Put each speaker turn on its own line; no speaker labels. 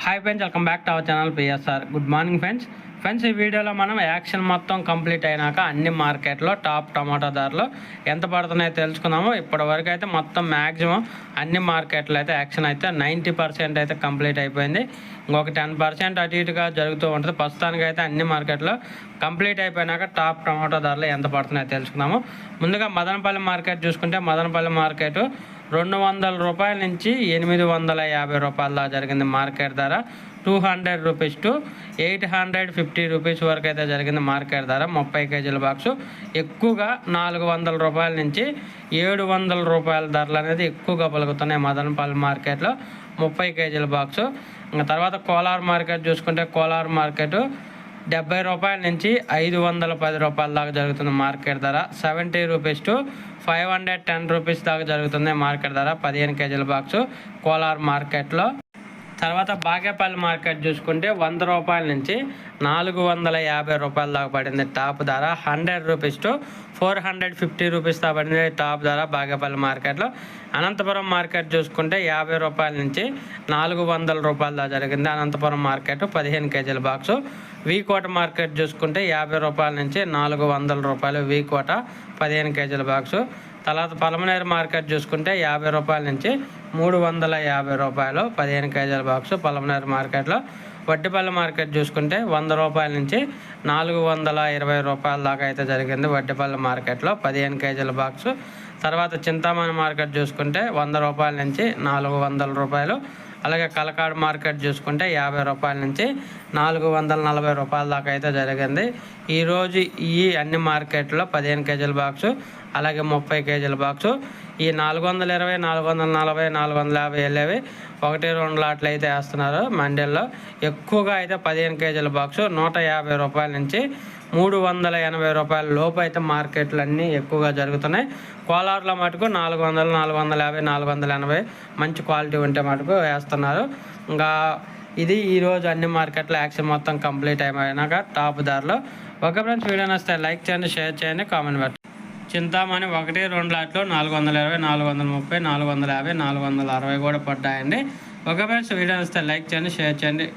hi friends welcome back to our channel PSR good morning friends Friends ఈ వీడియోలో మనం action మొత్తం complete అయినాక అన్ని మార్కెట్లో టాప్ టమాటా ధరలు ఎంత పడుతున్నాయో తెలుసుకుందాము. ఇప్పటి వరకు అయితే మొత్తం మ్యాక్సిమం అన్ని మార్కెట్లో అయితే యాక్షన్ అయితే నైంటీ పర్సెంట్ అయితే కంప్లీట్ అయిపోయింది. ఇంకొక టెన్ పర్సెంట్ అటు ఇటుగా జరుగుతూ ఉంటుంది. ప్రస్తుతానికి అయితే అన్ని మార్కెట్లో కంప్లీట్ అయిపోయినాక టాప్ టమాటా ధరలు ఎంత పడుతున్నాయో తెలుసుకుందాము. ముందుగా మదనపల్లి మార్కెట్ చూసుకుంటే మదనపల్లి మార్కెట్ రెండు వందల రూపాయల నుంచి ఎనిమిది వందల యాభై రూపాయల జరిగింది మార్కెట్ ధర. Two hundred rupees to eight hundred fifty rupees వరకు అయితే జరిగింది మార్కెట్ ధర. ముప్పై కేజీల బాక్సు. ఎక్కువగా నాలుగు వందల రూపాయల నుంచి ఏడు వందల రూపాయల ధరలు అనేది ఎక్కువగా పలుకుతున్నాయి మదనపల్లి మార్కెట్లో. ముప్పై కేజీల బాక్సు. ఇంకా తర్వాత కోలార్ మార్కెట్ చూసుకుంటే కోలార్ మార్కెట్ డెబ్బై రూపాయల నుంచి ఐదు వందల పది రూపాయల దాకా జరుగుతుంది మార్కెట్ ధర. Seventy rupees to five hundred ten rupees దాకా జరుగుతుంది మార్కెట్ ధర. పదిహేను కేజీల బాక్సు కోలార్ మార్కెట్లో. తర్వాత బాగేపల్లి మార్కెట్ చూసుకుంటే వంద రూపాయల నుంచి నాలుగు వందల యాభై రూపాయల దాకా పడింది టాప్ ధర. Hundred rupees to four hundred fifty rupees దాకా పడింది టాప్ ధర బాగేపల్లి మార్కెట్లో. అనంతపురం మార్కెట్ చూసుకుంటే యాభై రూపాయల నుంచి నాలుగు వందల రూపాయల దాకా జరిగింది. అనంతపురం మార్కెట్ పదిహేను కేజీల బాక్సు. వీకోట మార్కెట్ చూసుకుంటే యాభై రూపాయల నుంచి నాలుగు వందల రూపాయలు వీకోట పదిహేను కేజీల బాక్సు. తర్వాత పలమనేరు మార్కెట్ చూసుకుంటే యాభై రూపాయల నుంచి మూడు వందల యాభై రూపాయలు పదిహేను కేజీల బాక్సు పలమనేరు మార్కెట్లో. వడ్డీపల్లి మార్కెట్ చూసుకుంటే వంద రూపాయల నుంచి నాలుగు వందల ఇరవై రూపాయల దాకా అయితే జరిగింది వడ్డీపల్లి మార్కెట్లో పదిహేను కేజీల బాక్సు తర్వాత చింతామణి మార్కెట్ చూసుకుంటే వంద రూపాయల నుంచి నాలుగు వందల రూపాయలు. అలాగే కలకాడు మార్కెట్ చూసుకుంటే యాభై రూపాయల నుంచి నాలుగు వందల నలభై రూపాయల దాకా అయితే జరిగింది. ఈరోజు ఈ అన్ని మార్కెట్లో పదిహేను కేజీల బాక్సు అలాగే ముప్పై కేజీల బాక్సు. ఈ నాలుగు వందల ఇరవై నాలుగు వందల నలభై నాలుగు వందల యాభై వెళ్ళేవి ఒకటి రెండు లాట్లు అయితే వేస్తున్నారు మండీల్లో. ఎక్కువగా అయితే పదిహేను కేజీల బాక్సు నూట యాభై రూపాయల నుంచి మూడు వందల ఎనభై రూపాయల లోపు అయితే మార్కెట్లు అన్నీ ఎక్కువగా జరుగుతున్నాయి. కోలార్లో మటుకు నాలుగు వందలు నాలుగు వందల యాభై నాలుగు వందల ఎనభై మంచి క్వాలిటీ ఉంటే మటుకు వేస్తున్నారు. ఇంకా ఇది ఈరోజు అన్ని మార్కెట్లో యాక్షన్ మొత్తం కంప్లీట్ అయిపోయినాక టాప్ ధరలో. ఒక ఫ్రెండ్స్ వీడియో నచ్చితే లైక్ చేయండి షేర్ చేయండి కామెంట్ పెట్టండి. చింతామణి ఒకటి రెండు లాట్లు నాలుగు వందల ఇరవై నాలుగు వందల ముప్పై నాలుగు వందల యాభై నాలుగు వందల అరవై కూడా పడ్డాయండి. ఒక వీడియో వస్తే లైక్ చేయండి షేర్ చేయండి.